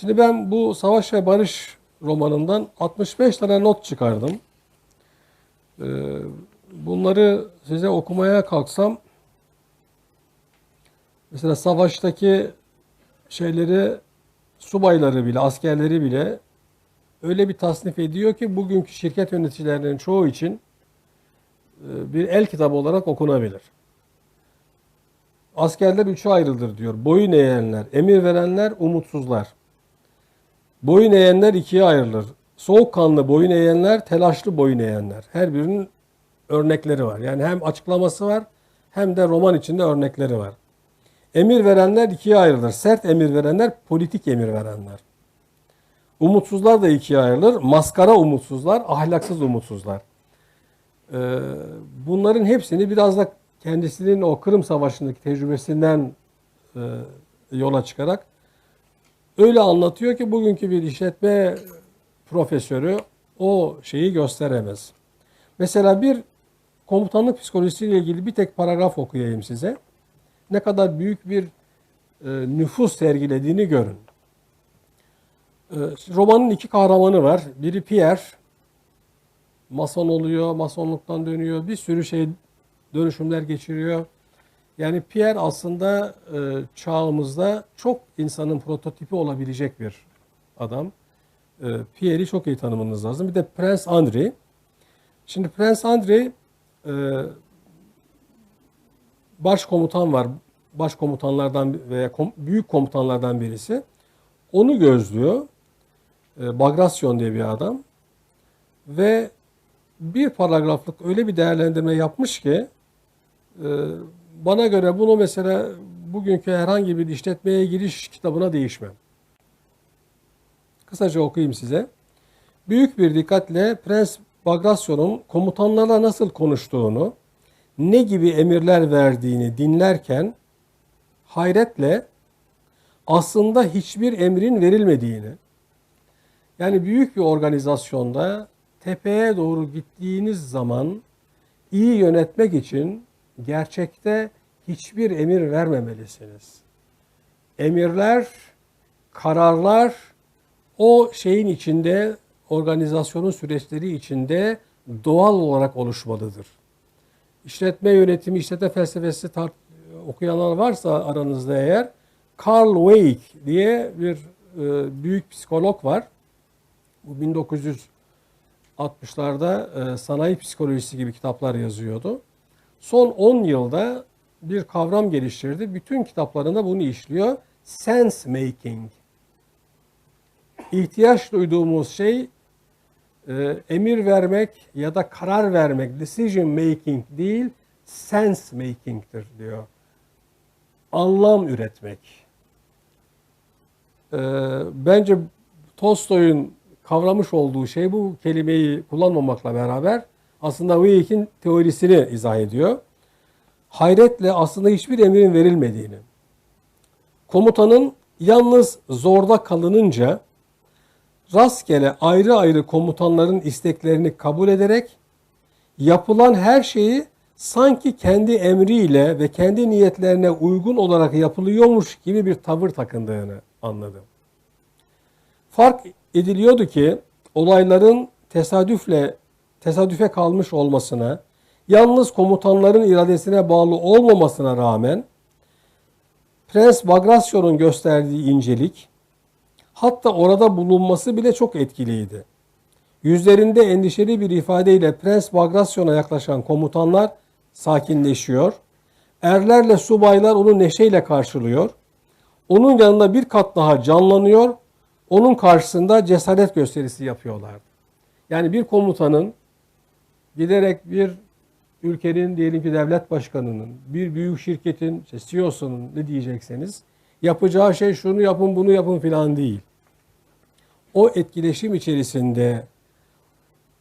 Şimdi ben bu Savaş ve Barış romanından 65 tane not çıkardım. Ee, bunları size okumaya kalksam mesela savaştaki şeyleri subayları bile, askerleri bile öyle bir tasnif ediyor ki bugünkü şirket yöneticilerinin çoğu için e, bir el kitabı olarak okunabilir. Askerler üçe ayrılır diyor. Boyun eğenler, emir verenler, umutsuzlar. Boyun eğenler ikiye ayrılır. Soğukkanlı boyun eğenler, telaşlı boyun eğenler. Her birinin örnekleri var. Yani hem açıklaması var hem de roman içinde örnekleri var. Emir verenler ikiye ayrılır. Sert emir verenler, politik emir verenler. Umutsuzlar da ikiye ayrılır. Maskara umutsuzlar, ahlaksız umutsuzlar. Ee, bunların hepsini biraz da kendisinin o Kırım Savaşı'ndaki tecrübesinden e, yola çıkarak öyle anlatıyor ki bugünkü bir işletme profesörü o şeyi gösteremez. Mesela bir komutanlık psikolojisiyle ilgili bir tek paragraf okuyayım size. Ne kadar büyük bir e, nüfus sergilediğini görün. E, romanın iki kahramanı var. Biri Pierre, mason oluyor, masonluktan dönüyor, bir sürü şey dönüşümler geçiriyor. Yani Pierre aslında e, çağımızda çok insanın prototipi olabilecek bir adam. E, Pierre'i çok iyi tanımanız lazım. Bir de Prens Andrei. Şimdi Prens Andrei e, başkomutan var. Başkomutanlardan veya kom, büyük komutanlardan birisi. Onu gözlüyor. E, Bagration diye bir adam. Ve bir paragraflık öyle bir değerlendirme yapmış ki e, bana göre bunu mesela bugünkü herhangi bir işletmeye giriş kitabına değişmem. Kısaca okuyayım size. Büyük bir dikkatle Prens Bagration'un komutanlarla nasıl konuştuğunu, ne gibi emirler verdiğini dinlerken hayretle aslında hiçbir emrin verilmediğini, yani büyük bir organizasyonda tepeye doğru gittiğiniz zaman iyi yönetmek için gerçekte hiçbir emir vermemelisiniz. Emirler, kararlar o şeyin içinde, organizasyonun süreçleri içinde doğal olarak oluşmalıdır. İşletme yönetimi, işletme felsefesi okuyanlar varsa aranızda eğer, Carl Weick diye bir e, büyük psikolog var. Bu 1960'larda e, sanayi psikolojisi gibi kitaplar yazıyordu. Son 10 yılda bir kavram geliştirdi. Bütün kitaplarında bunu işliyor. Sense making. İhtiyaç duyduğumuz şey e, emir vermek ya da karar vermek, decision making değil, sense making'tir diyor. Anlam üretmek. E, bence Tolstoy'un kavramış olduğu şey bu kelimeyi kullanmamakla beraber aslında Weick'in teorisini izah ediyor. Hayretle aslında hiçbir emrin verilmediğini, komutanın yalnız zorda kalınınca rastgele ayrı ayrı komutanların isteklerini kabul ederek yapılan her şeyi sanki kendi emriyle ve kendi niyetlerine uygun olarak yapılıyormuş gibi bir tavır takındığını anladım. Fark ediliyordu ki olayların tesadüfle tesadüfe kalmış olmasına, yalnız komutanların iradesine bağlı olmamasına rağmen Prens Bagration'un gösterdiği incelik, hatta orada bulunması bile çok etkiliydi. Yüzlerinde endişeli bir ifadeyle Prens Bagration'a yaklaşan komutanlar sakinleşiyor. Erlerle subaylar onu neşeyle karşılıyor. Onun yanında bir kat daha canlanıyor. Onun karşısında cesaret gösterisi yapıyorlardı. Yani bir komutanın giderek bir ülkenin diyelim ki devlet başkanının, bir büyük şirketin işte CEO'sunun ne diyecekseniz yapacağı şey şunu yapın bunu yapın filan değil. O etkileşim içerisinde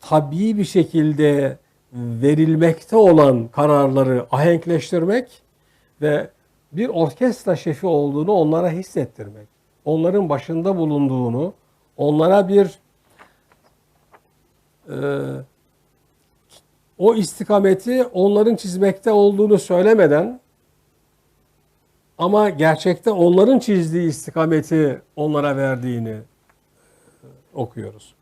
tabii bir şekilde verilmekte olan kararları ahenkleştirmek ve bir orkestra şefi olduğunu onlara hissettirmek. Onların başında bulunduğunu, onlara bir e, o istikameti onların çizmekte olduğunu söylemeden Ama gerçekte onların çizdiği istikameti onlara verdiğini e, okuyoruz.